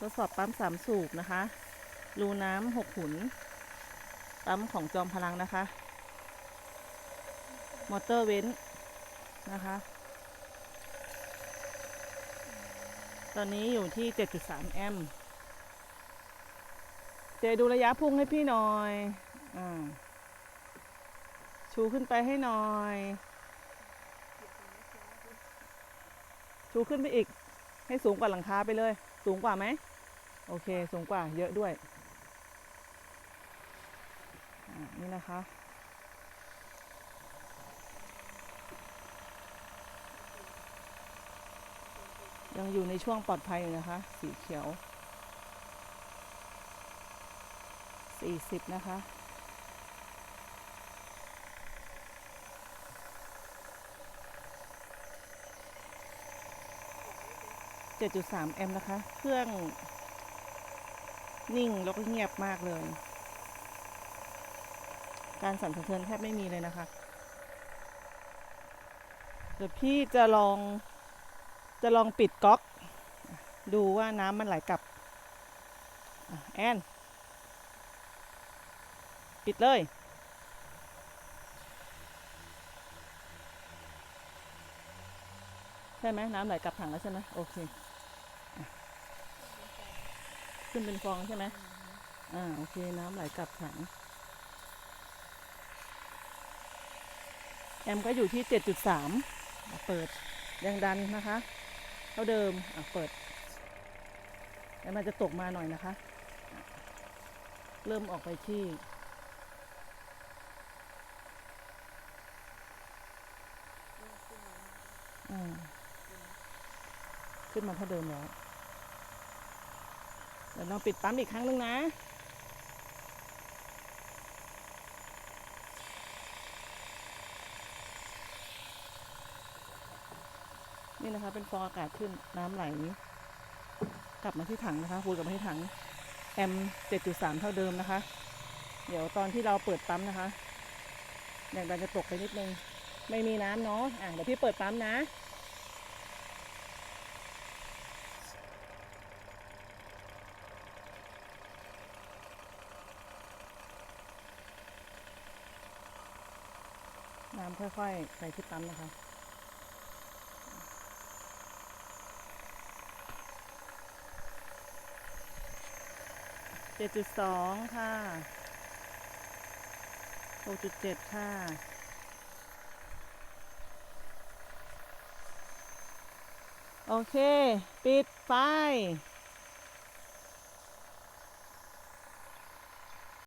ทดสอบปั๊มสามสูบนะคะ รูน้ำหกหุน ปั๊มของจอมพลังนะคะ มอเตอร์เว้นนะคะ ตอนนี้อยู่ที่ 7.3 แอมป์ เจดูระยะพุ่งให้พี่หน่อยอชูขึ้นไปให้หน่อย ชูขึ้นไปอีก ให้สูงกว่าหลังคาไปเลย สูงกว่าไหม โอเค สูงกว่าเยอะด้วย นี่นะคะ ยังอยู่ในช่วงปลอดภัยอยู่นะคะ สีเขียว 40 นะคะ7.3แอมป์นะคะ เครื่อง นิ่งแล้วก็เงียบมากเลย การสั่นสะเทือนแทบไม่มีเลยนะคะ เดี๋ยวพี่จะลองจะลองปิดก๊อก ดูว่าน้ำมันไหลกลับอแอน ปิดเลย ใช่ไหมน้ำไหลกลับถังแล้วใช่ไหมโอเค ขึ้นเป็นฟองใช่ไหมอ่าโอเคน้ำไหลกลับถัง แอมก็อยู่ที่7.3เปิดแรงดันนะคะเท่าเดิมอะเปิดแล้วมันจะตกมาหน่อยนะคะ เริ่มออกไปที่อืมขึ้นมาเท่าเดิมแล้ว ดี๋ยวเราปิดปั๊มอีกครั้งหนึงนะนี่นะคะ เป็นฟองอากาศขึ้นน้ำไหล กลับมาที่ถังนะคะคูณกลับมาที่ถังแอม7.3เท่าเดิมนะคะ เดี๋ยวตอนที่เราเปิดปั๊มนะคะแรงดันจะตกไปนิดนึง ไม่มีน้ำเนาะอะเดี๋ยวพี่เปิดปั๊มนะ น้ำค่อยๆไปที่ปั๊มนะคะเจ็ดจุดสองค่ะหกจุดเจ็ดค่ะโอเค ปิดไฟ